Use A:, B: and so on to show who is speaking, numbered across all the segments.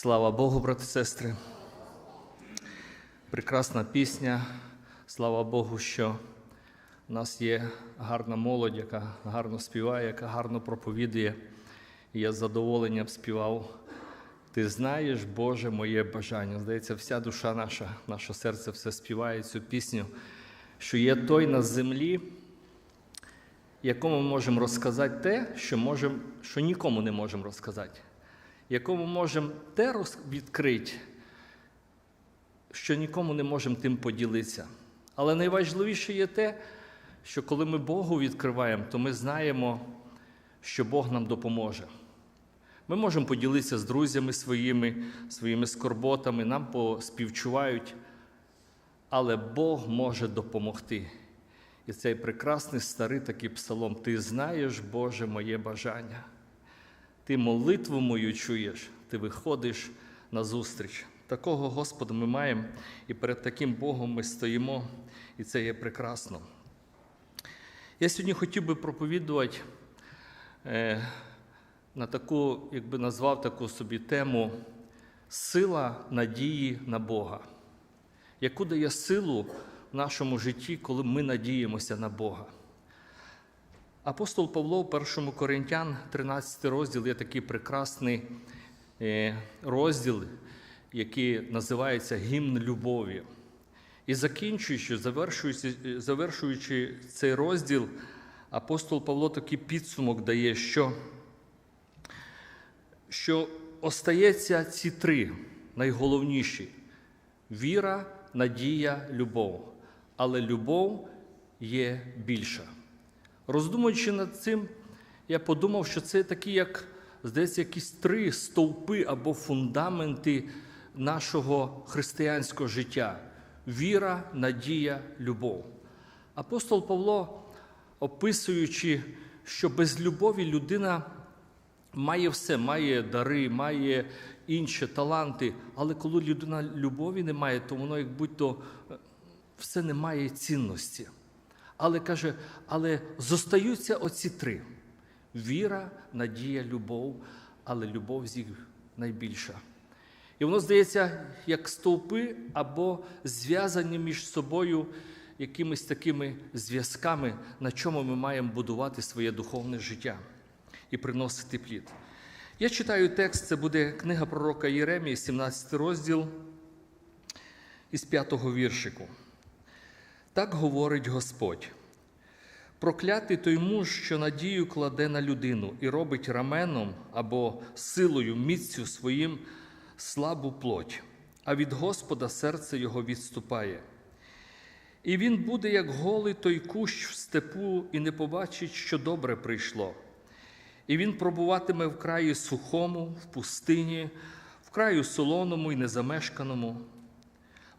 A: Слава Богу, брати і сестри. Прекрасна пісня. Слава Богу, що в нас є гарна молодь, яка гарно співає, яка гарно проповідує. І я з задоволенням співав. Ти знаєш, Боже, моє бажання. Здається, вся душа наша, наше серце все співає цю пісню, що є той на землі, якому ми можемо розказати те, що, можемо, що нікому не можемо розказати, якому можемо те відкрити, що нікому не можемо тим поділитися. Але найважливіше є те, що коли ми Богу відкриваємо, то ми знаємо, що Бог нам допоможе. Ми можемо поділитися з друзями своїми, своїми скорботами, нам поспівчувають, але Бог може допомогти. І цей прекрасний старий такий псалом: Ти знаєш, Боже, моє бажання. Ти молитву мою чуєш, ти виходиш на зустріч. Такого Господа ми маємо, і перед таким Богом ми стоїмо, і це є прекрасно. Я сьогодні хотів би проповідувати е, на таку, як би назвав таку собі тему Сила надії на Бога. Яку дає силу в нашому житті, коли ми надіємося на Бога? Апостол Павло в 1 Коринтян, 13 розділ, є такий прекрасний е, розділ, який називається Гімн любові. І закінчуючи, завершуючи, завершуючи цей розділ, апостол Павло такий підсумок дає, що, що остається ці три найголовніші: віра, надія, любов. Але любов є більша. Роздумуючи над цим, я подумав, що це такі, як, здається, якісь три стовпи або фундаменти нашого християнського життя: віра, надія, любов. Апостол Павло, описуючи, що без любові людина має все, має дари, має інші таланти, але коли людина любові не має, то воно, як будь-то е, все не має цінності. Але каже, але зостаються оці три: віра, надія, любов, але любов з їх найбільша. І воно здається, як стовпи або зв'язані між собою якимись такими зв'язками, на чому ми маємо будувати своє духовне життя і приносити плід. Я читаю текст, це буде книга пророка Єремії, 17 розділ із 5 віршику. Так говорить Господь. Проклятий той муж, що надію кладе на людину і робить раменом або силою, міцю своїм слабу плоть, а від Господа серце його відступає. І він буде, як голий той кущ в степу, і не побачить, що добре прийшло. І він пробуватиме в краї сухому, в пустині, в краю солоному і незамешканому.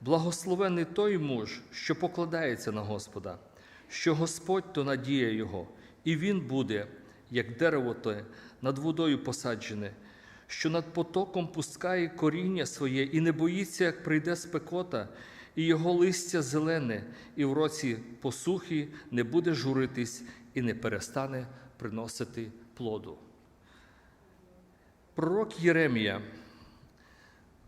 A: Благословений той муж, що покладається на Господа, що Господь то надія Його, і він буде, як дерево те, над водою посаджене, що над потоком пускає коріння своє і не боїться, як прийде спекота, і його листя зелене, і в році посухи не буде журитись і не перестане приносити плоду. Пророк Єремія.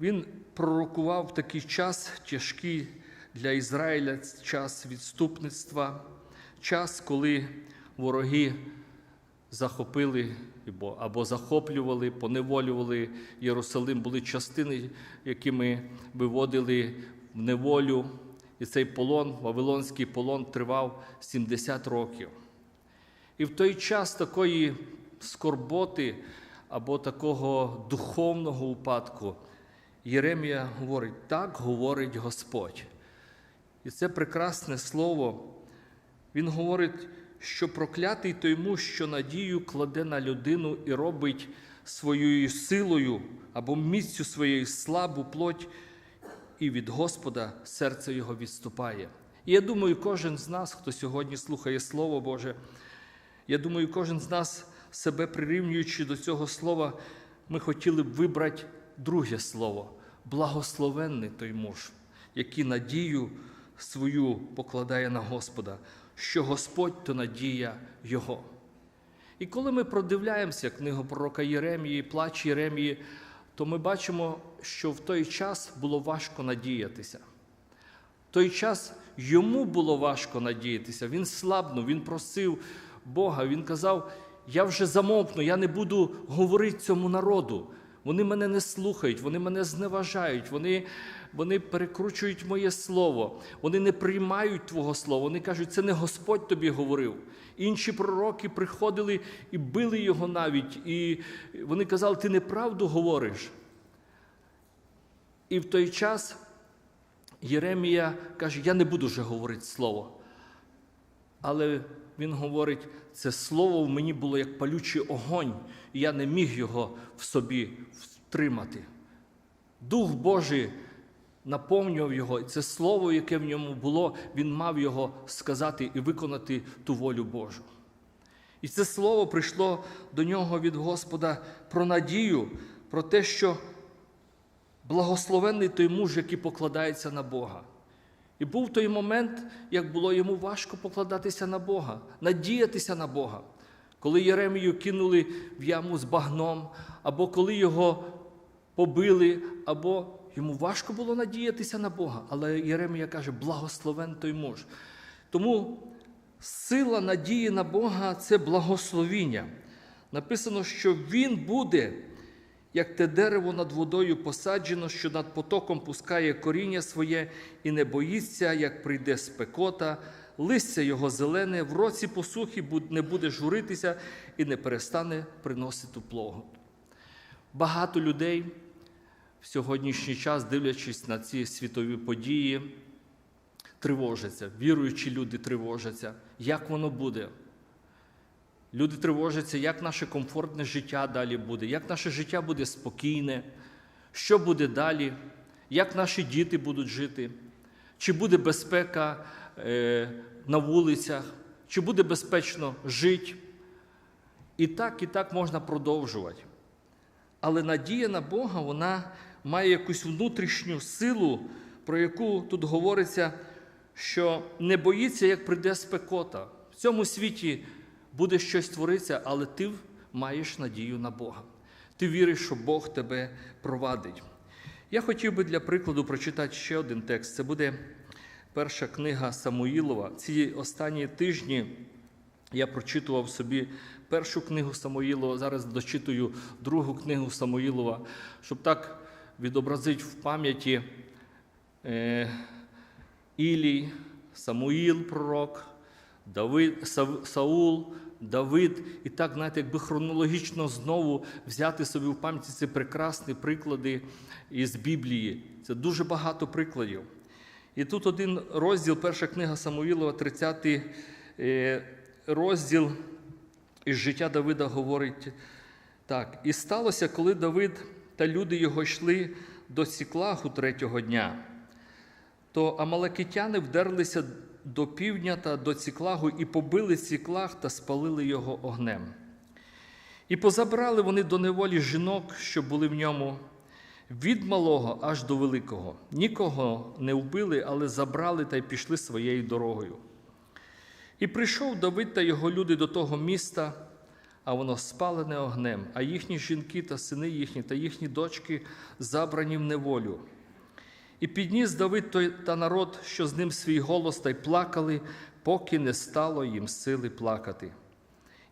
A: Він пророкував такий час тяжкий для Ізраїля, час відступництва, час, коли вороги захопили або, захоплювали, поневолювали Єрусалим, були частини, якими виводили в неволю. І цей полон, Вавилонський полон, тривав 70 років. І в той час такої скорботи або такого духовного упадку. Єремія говорить, так говорить Господь. І це прекрасне слово. Він говорить, що проклятий муж, що надію кладе на людину і робить своєю силою або міцю своєю слабу плоть, і від Господа серце його відступає. І я думаю, кожен з нас, хто сьогодні слухає Слово Боже, я думаю, кожен з нас, себе прирівнюючи до цього слова, ми хотіли б вибрати друге слово благословенний той муж, який надію свою покладає на Господа, що Господь то надія Його. І коли ми продивляємося книгу пророка Єремії, плач Єремії, то ми бачимо, що в той час було важко надіятися. В той час йому було важко надіятися. Він слабнув, він просив Бога, він казав: Я вже замовкну, я не буду говорити цьому народу. Вони мене не слухають, вони мене зневажають, вони, вони перекручують моє слово, вони не приймають Твого слова. Вони кажуть, це не Господь тобі говорив. Інші пророки приходили і били його навіть, і вони казали, ти неправду говориш. І в той час Єремія каже: Я не буду вже говорити слово. Але він говорить, це слово в мені було як палючий огонь, і я не міг його в собі втримати. Дух Божий наповнював його, і це слово, яке в ньому було, він мав його сказати і виконати ту волю Божу. І це слово прийшло до нього від Господа про надію, про те, що благословенний той муж, який покладається на Бога. І був той момент, як було йому важко покладатися на Бога, надіятися на Бога. Коли Єремію кинули в яму з багном, або коли його побили, або йому важко було надіятися на Бога. Але Єремія каже, благословен той муж. Тому сила надії на Бога це благословіння. Написано, що Він буде, як те дерево над водою посаджено, що над потоком пускає коріння своє і не боїться, як прийде спекота, листя його зелене, в році посухи не буде журитися і не перестане приносити плогу. Багато людей в сьогоднішній час, дивлячись на ці світові події, тривожаться, віруючі люди тривожаться, як воно буде. Люди тривожаться, як наше комфортне життя далі буде, як наше життя буде спокійне, що буде далі, як наші діти будуть жити, чи буде безпека е, на вулицях, чи буде безпечно жити. І так, і так можна продовжувати. Але надія на Бога, вона має якусь внутрішню силу, про яку тут говориться, що не боїться, як прийде спекота. В цьому світі буде щось творитися, але ти маєш надію на Бога. Ти віриш, що Бог тебе провадить. Я хотів би для прикладу прочитати ще один текст. Це буде перша книга Самуїлова. Ці останні тижні я прочитував собі першу книгу Самуїлова, зараз дочитую другу книгу Самуїлова, щоб так відобразити в пам'яті е, Ілій, Самуїл, пророк, Давид, Саул, Давид, і так, знаєте, якби хронологічно знову взяти собі в пам'яті ці прекрасні приклади із Біблії. Це дуже багато прикладів. І тут один розділ, перша книга Самуїлова, 30 розділ із життя Давида говорить так. І сталося, коли Давид та люди його йшли до Сіклаху третього дня, то амалакитяни вдерлися до півдня та до Ціклагу і побили Ціклах та спалили його огнем. І позабрали вони до неволі жінок, що були в ньому, від малого аж до великого. Нікого не вбили, але забрали та й пішли своєю дорогою. І прийшов Давид та його люди до того міста, а воно спалене огнем, а їхні жінки та сини їхні та їхні дочки забрані в неволю. І підніс Давид той та народ, що з ним свій голос, та й плакали, поки не стало їм сили плакати.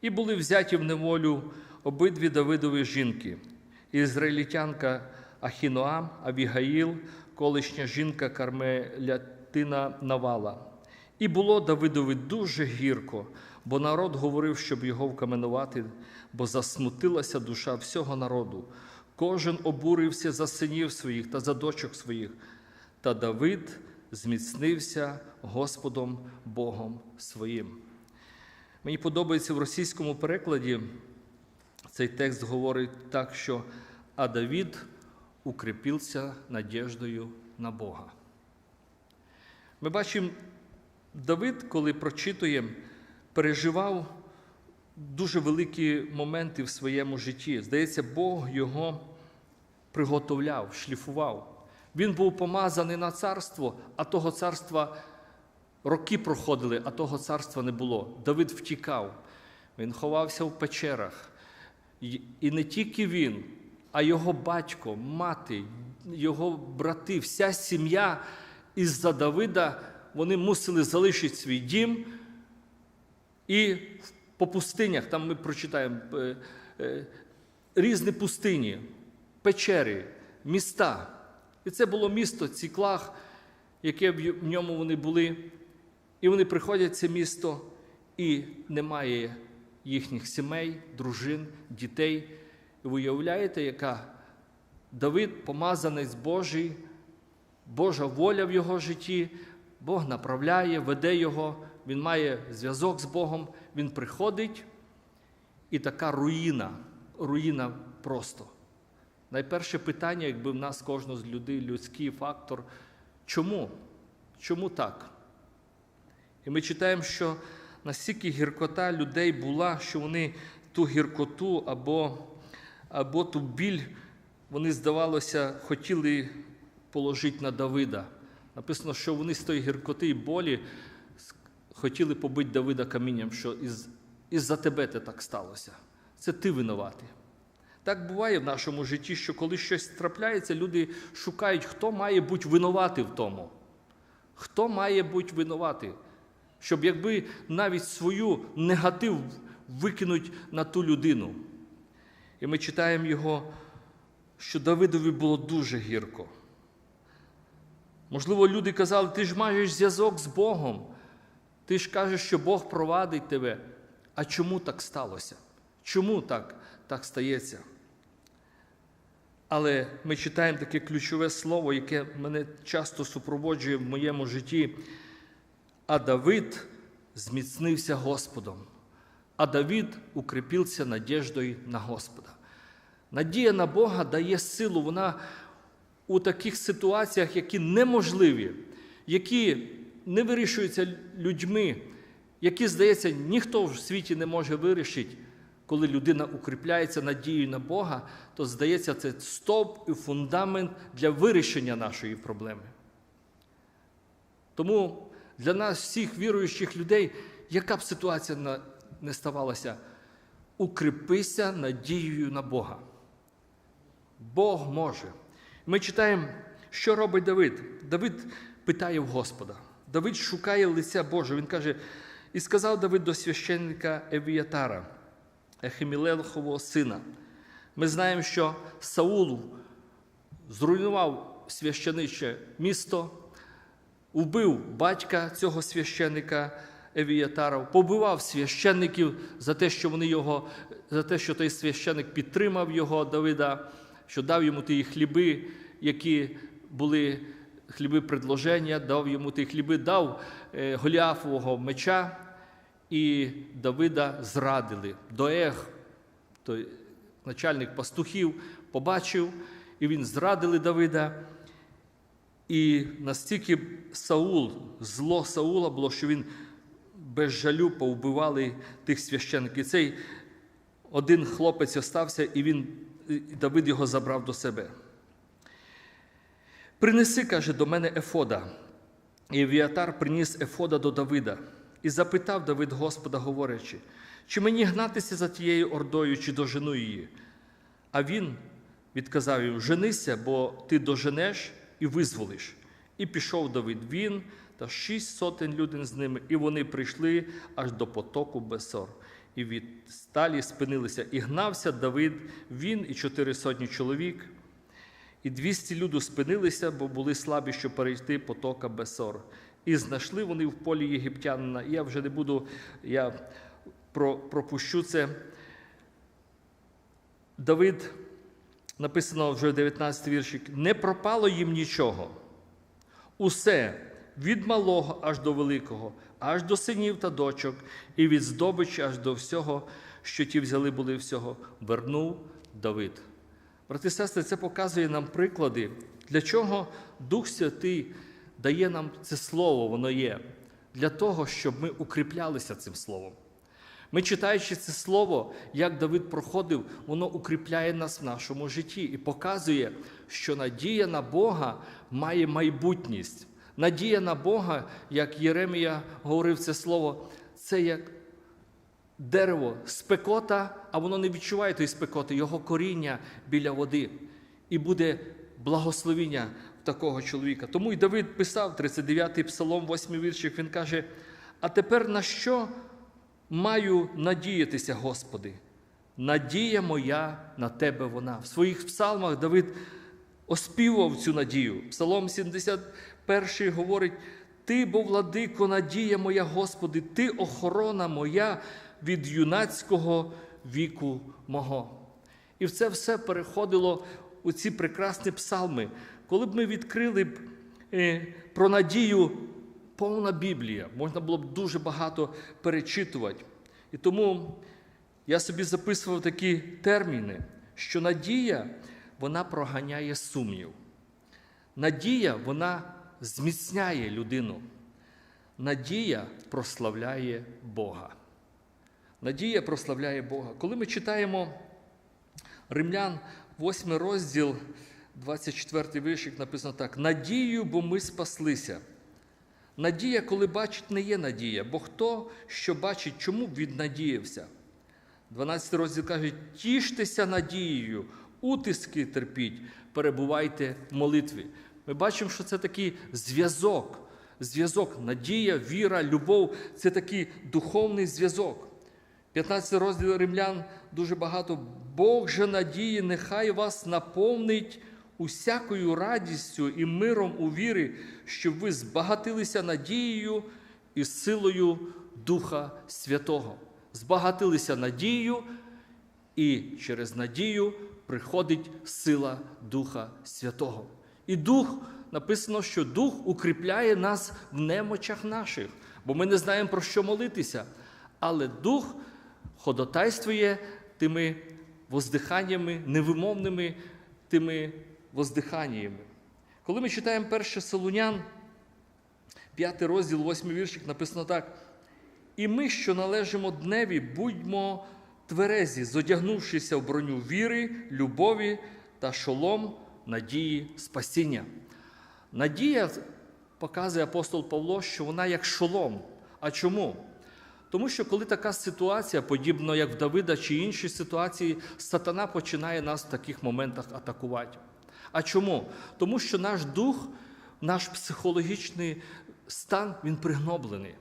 A: І були взяті в неволю обидві Давидові жінки, ізраїльтянка Ахіноам, Авігаїл, колишня жінка Кармелятина Навала. І було Давидові дуже гірко, бо народ говорив, щоб його вкаменувати, бо засмутилася душа всього народу. Кожен обурився за синів своїх та за дочок своїх. Та Давид зміцнився Господом Богом своїм. Мені подобається в російському перекладі цей текст говорить так, що а Давид укріпився надіждою на Бога. Ми бачимо, Давид, коли прочитує, переживав дуже великі моменти в своєму житті. Здається, Бог його приготовляв, шліфував. Він був помазаний на царство, а того царства роки проходили, а того царства не було. Давид втікав, він ховався в печерах. І не тільки він, а його батько, мати, його брати, вся сім'я із-за Давида вони мусили залишити свій дім і по пустинях, там ми прочитаємо е, е, різні пустині, печери, міста. І це було місто Ціклах, яке в ньому вони були. І вони приходять в це місто, і немає їхніх сімей, дружин, дітей. І ви уявляєте, яка Давид, помазанець Божий, Божа воля в його житті, Бог направляє, веде його, він має зв'язок з Богом, він приходить, і така руїна, руїна просто. Найперше питання, якби в нас кожного з людей людський фактор, чому? Чому так? І ми читаємо, що настільки гіркота людей була, що вони ту гіркоту або, або ту біль, вони, здавалося, хотіли положити на Давида. Написано, що вони з тої гіркоти і болі хотіли побити Давида камінням, що із, із-за тебе це так сталося. Це ти винуватий. Так буває в нашому житті, що коли щось трапляється, люди шукають, хто має бути винуватий в тому. Хто має бути винуватий? Щоб якби навіть свою негатив викинуть на ту людину. І ми читаємо його, що Давидові було дуже гірко. Можливо, люди казали, ти ж маєш зв'язок з Богом. Ти ж кажеш, що Бог провадить тебе. А чому так сталося? Чому так, так стається? Але ми читаємо таке ключове слово, яке мене часто супроводжує в моєму житті. А Давид зміцнився Господом, а Давид укріпився надіждою на Господа. Надія на Бога дає силу, вона у таких ситуаціях, які неможливі, які не вирішуються людьми, які, здається, ніхто в світі не може вирішити. Коли людина укріпляється надією на Бога, то здається, це стовп і фундамент для вирішення нашої проблеми. Тому для нас, всіх віруючих людей, яка б ситуація не ставалася, укріпися надією на Бога. Бог може. Ми читаємо, що робить Давид. Давид питає в Господа. Давид шукає лиця Божого. Він каже: і сказав Давид до священника Евіятара, Ехемілелхового сина. Ми знаємо, що Саул зруйнував священиче місто, вбив батька цього священника Евіятара, побивав священників за те, що вони його, за те, що той священник підтримав його Давида, що дав йому ті хліби, які були хліби предложення, дав йому ті хліби, дав е, Голіафового меча, і Давида зрадили. Доег, той начальник пастухів, побачив, і він зрадили Давида. І настільки Саул, зло Саула було, що він без жалю повбивали тих священників. І цей один хлопець остався, і він, і Давид його забрав до себе. Принеси, каже, до мене Ефода. І Віатар приніс Ефода до Давида і запитав Давид Господа, говорячи, чи мені гнатися за тією ордою, чи дожену її? А він відказав їм: Женися, бо ти доженеш і визволиш. І пішов Давид він та шість сотень людей з ними, і вони прийшли аж до потоку Бесор. І від сталі спинилися, і гнався Давид, він і чотири сотні чоловік. І двісті люду спинилися, бо були слабі, щоб перейти потока Бесор. І знайшли вони в полі єгиптянина. Я вже не буду, я пропущу це. Давид, написано вже 19 віршик, не пропало їм нічого. Усе від малого аж до великого, аж до синів та дочок, і від здобичі аж до всього, що ті взяли були всього, вернув Давид. Брати і сестри, це показує нам приклади, для чого Дух Святий дає нам це слово, воно є, для того, щоб ми укріплялися цим словом. Ми, читаючи це слово, як Давид проходив, воно укріпляє нас в нашому житті і показує, що надія на Бога має майбутність. Надія на Бога, як Єремія говорив це слово, це як дерево спекота, а воно не відчуває тої спекоти, його коріння біля води. І буде благословіння такого чоловіка. Тому і Давид писав 39-й псалом, 8-й віршик, він каже: А тепер на що маю надіятися, Господи? Надія моя на Тебе вона. В своїх псалмах Давид оспівував цю надію. Псалом 71 говорить: Ти, бо владико, надія моя, Господи, Ти охорона моя від юнацького віку мого. І це все переходило у ці прекрасні псалми. Коли б ми відкрили б е, про надію повна Біблія, можна було б дуже багато перечитувати. І тому я собі записував такі терміни, що надія вона проганяє сумнів. Надія вона зміцняє людину. Надія прославляє Бога. Надія прославляє Бога. Коли ми читаємо Римлян, 8 розділ, 24 віршик, написано так: Надію, бо ми спаслися. Надія, коли бачить, не є надія, бо хто що бачить, чому б він надіявся? 12 розділ каже: тіштеся надією, утиски терпіть, перебувайте в молитві. Ми бачимо, що це такий зв'язок. Зв'язок, надія, віра, любов це такий духовний зв'язок. 15 розділ римлян дуже багато. Бог же надії, нехай вас наповнить усякою радістю і миром у вірі, щоб ви збагатилися надією і силою Духа Святого. Збагатилися надією, і через надію приходить сила Духа Святого. І Дух написано, що Дух укріпляє нас в немочах наших, бо ми не знаємо про що молитися. Але Дух ходатайствує тими воздиханнями, невимовними тими воздиханнями. Коли ми читаємо перше Солунян, 5 розділ, 8 віршик, написано так. І ми, що належимо дневі, будьмо тверезі, зодягнувшися в броню віри, любові та шолом надії спасіння. Надія показує апостол Павло, що вона як шолом. А чому? Тому що коли така ситуація, подібно як в Давида чи інші ситуації, сатана починає нас в таких моментах атакувати. А чому? Тому що наш дух, наш психологічний стан, він пригноблений.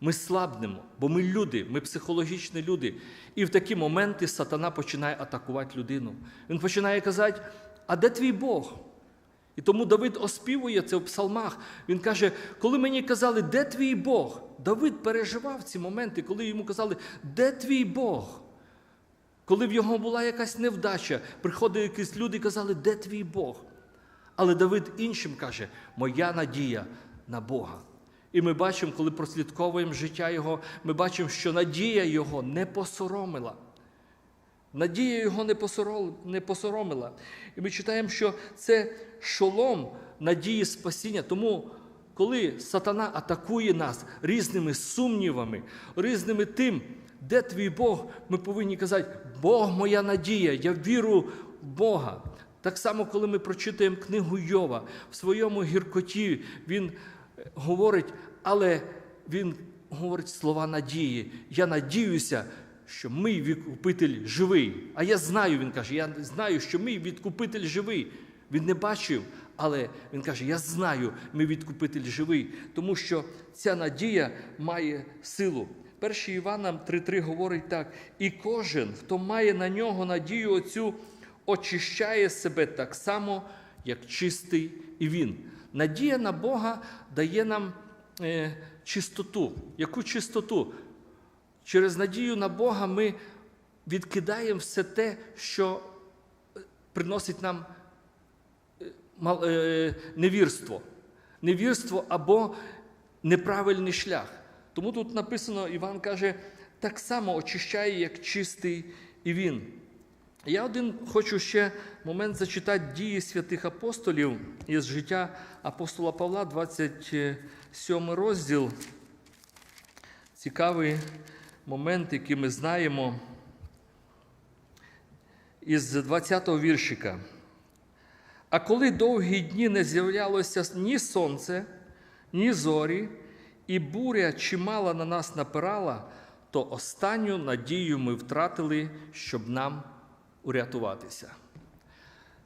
A: Ми слабнемо, бо ми люди, ми психологічні люди. І в такі моменти сатана починає атакувати людину. Він починає казати: а де твій Бог? І тому Давид оспівує це в псалмах. Він каже, коли мені казали, де твій Бог? Давид переживав ці моменти, коли йому казали, де твій Бог? Коли в його була якась невдача, приходили якісь люди і казали, де твій Бог? Але Давид іншим каже, моя надія на Бога. І ми бачимо, коли прослідковуємо життя Його, ми бачимо, що надія Його не посоромила. Надія його не посоромила. І ми читаємо, що це шолом надії спасіння. Тому, коли сатана атакує нас різними сумнівами, різними тим, де твій Бог, ми повинні казати, Бог моя надія, я віру в Бога. Так само, коли ми прочитаємо книгу Йова, в своєму гіркоті він е, говорить, але він говорить слова надії. Я надіюся, що мій відкупитель живий. А я знаю, він каже, я знаю, що мій відкупитель живий. Він не бачив, але він каже: Я знаю, мій відкупитель живий, тому що ця надія має силу. 1 Івана 3.3 говорить так: і кожен, хто має на нього надію оцю, очищає себе так само, як чистий і він. Надія на Бога дає нам е, чистоту. Яку чистоту? Через надію на Бога ми відкидаємо все те, що е, приносить нам е, е, невірство. Невірство або неправильний шлях. Тому тут написано, Іван каже, так само очищає, як чистий і він. Я один хочу ще момент зачитати дії святих апостолів із життя апостола Павла, 27 розділ. Цікавий момент, який ми знаємо із 20-го віршика. А коли довгі дні не з'являлося ні сонце, ні зорі, і буря чимало на нас напирала, то останню надію ми втратили, щоб нам урятуватися.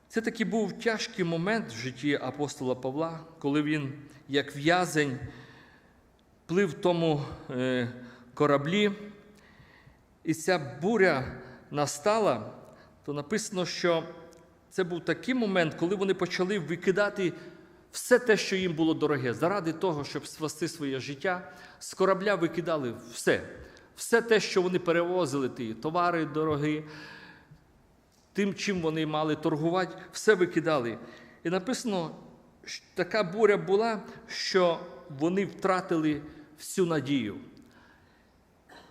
A: Це такий був тяжкий момент в житті апостола Павла, коли він, як в'язень, плив в тому е, кораблі, і ця буря настала, то написано, що це був такий момент, коли вони почали викидати все те, що їм було дороге, заради того, щоб спасти своє життя, з корабля викидали все. Все те, що вони перевозили, ті товари дорогі, тим, чим вони мали торгувати, все викидали. І написано, що така буря була, що вони втратили всю надію.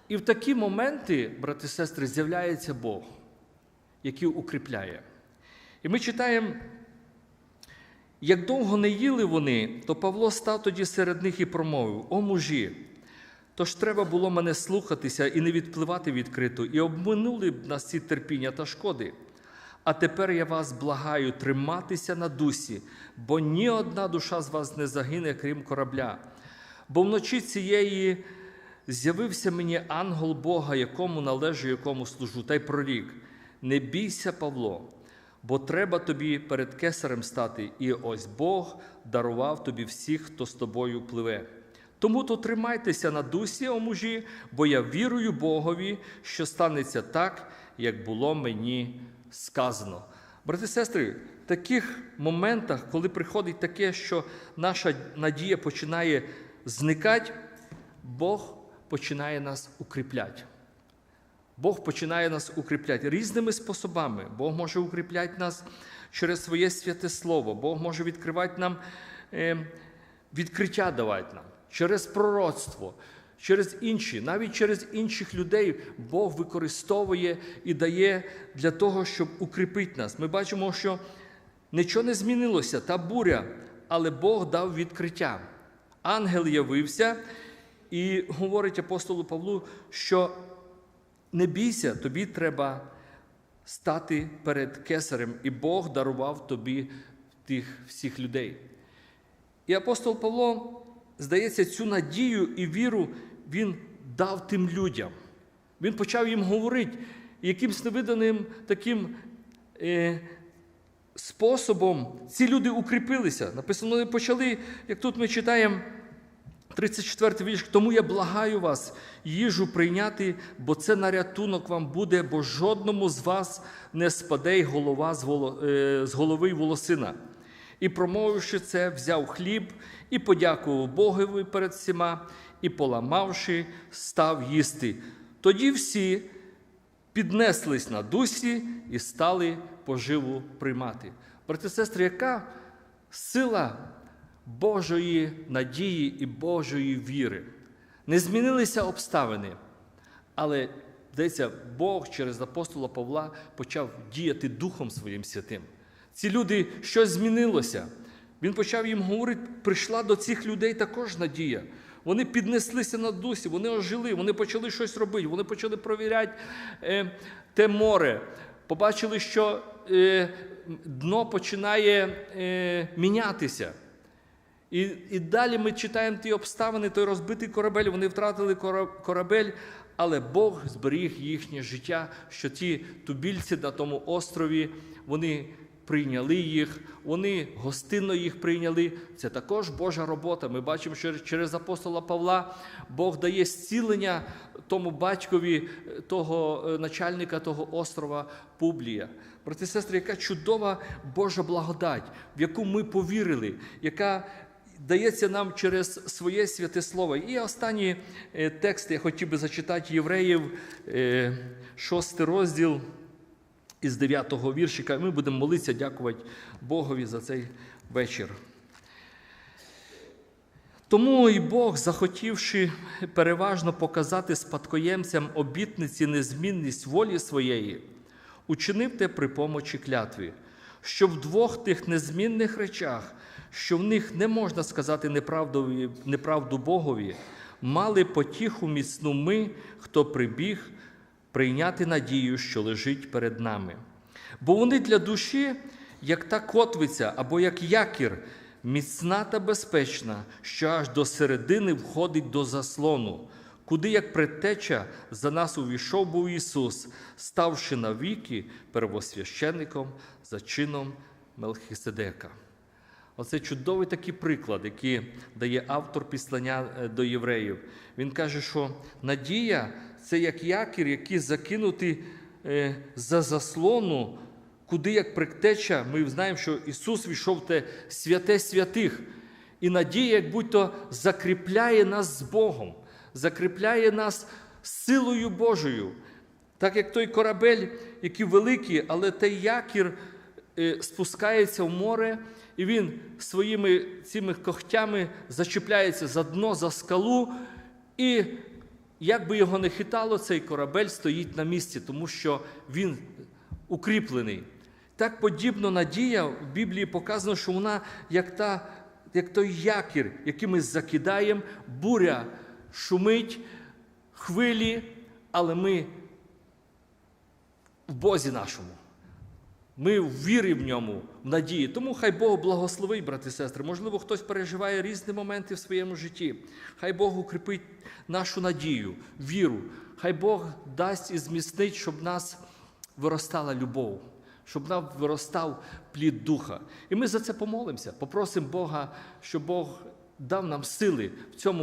A: І в такі моменти, брати і сестри, з'являється Бог, який укріпляє. І ми читаємо, як довго не їли вони, то Павло став тоді серед них і промовив: О мужі, тож треба було мене слухатися і не відпливати відкрито, і обминули б нас ці терпіння та шкоди. А тепер я вас благаю триматися на дусі, бо ні одна душа з вас не загине, крім корабля. Бо вночі цієї з'явився мені ангел Бога, якому належу, якому служу, та й прорік. Не бійся, Павло, бо треба тобі перед кесарем стати, і ось Бог дарував тобі всіх, хто з тобою пливе. Тому то тримайтеся на дусі, о мужі, бо я вірую Богові, що станеться так, як було мені сказано. Брати і сестри, в таких моментах, коли приходить таке, що наша надія починає зникати, Бог починає нас укріпляти. Бог починає нас укріпляти різними способами. Бог може укріпляти нас через своє святе Слово, Бог може відкривати нам е, відкриття давати нам через пророцтво, через інші, навіть через інших людей Бог використовує і дає для того, щоб укріпити нас. Ми бачимо, що нічого не змінилося, та буря, але Бог дав відкриття. Ангел явився і говорить апостолу Павлу, що не бійся, тобі треба стати перед кесарем, і Бог дарував тобі тих всіх людей. І апостол Павло, здається, цю надію і віру він дав тим людям. Він почав їм говорити якимсь невиданим таким е, способом. Ці люди укріпилися. Написано, вони почали, як тут ми читаємо. 34 вірш. Тому я благаю вас їжу прийняти, бо це на рятунок вам буде, бо жодному з вас не спаде й голова е, з голови й волосина. І, промовивши це, взяв хліб і подякував Богові перед всіма, і, поламавши, став їсти. Тоді всі піднеслись на дусі і стали поживу приймати. Брати сестри, яка сила Божої надії і Божої віри. Не змінилися обставини, але, здається, Бог через апостола Павла почав діяти Духом Своїм Святим. Ці люди щось змінилося. Він почав їм говорити, прийшла до цих людей також надія. Вони піднеслися на дусі, вони ожили, вони почали щось робити, вони почали провіряти е, те море. Побачили, що е, дно починає е, мінятися. І і далі ми читаємо ті обставини, той розбитий корабель, вони втратили корабель, але Бог зберіг їхнє життя, що ті тубільці на тому острові, вони прийняли їх, вони гостинно їх прийняли. Це також Божа робота. Ми бачимо, що через апостола Павла Бог дає зцілення тому батькові того начальника того острова Публія. Брати і сестри, яка чудова Божа благодать, в яку ми повірили, яка дається нам через своє святе Слово. І останній текст я хотів би зачитати євреїв, шостий розділ із 9-го віршика. Ми будемо молитися, дякувати Богові за цей вечір. Тому і Бог, захотівши переважно показати спадкоємцям обітниці незмінність волі своєї, учинив те при помочі клятві, що в двох тих незмінних речах що в них не можна сказати неправду, неправду Богові, мали потіху міцну ми, хто прибіг прийняти надію, що лежить перед нами. Бо вони для душі, як та котвиця або як якір, міцна та безпечна, що аж до середини входить до заслону, куди як предтеча за нас увійшов був Ісус, ставши навіки первосвященником за чином Мелхиседека. Оце чудовий такий приклад, який дає автор післання е, до євреїв. Він каже, що надія це як якір, який закинутий е, за заслону, куди як предтеча. Ми знаємо, що Ісус війшов те святе святих. І надія, як будь-то закріпляє нас з Богом, закріпляє нас силою Божою. Так як той корабель, який великий, але той якір спускається в море, і він своїми цими когтями зачіпляється за дно, за скалу, і як би його не хитало, цей корабель стоїть на місці, тому що він укріплений. Так подібно надія в Біблії показано, що вона як, та, як той якір, який ми закидаємо, буря шумить, хвилі, але ми в Бозі нашому. Ми в вірі в ньому, в надії. Тому хай Бог благословить, брати і сестри. Можливо, хтось переживає різні моменти в своєму житті. Хай Бог укріпить нашу надію, віру. Хай Бог дасть і зміцнить, щоб в нас виростала любов, щоб нам виростав плід духа. І ми за це помолимося, попросимо Бога, щоб Бог дав нам сили в цьому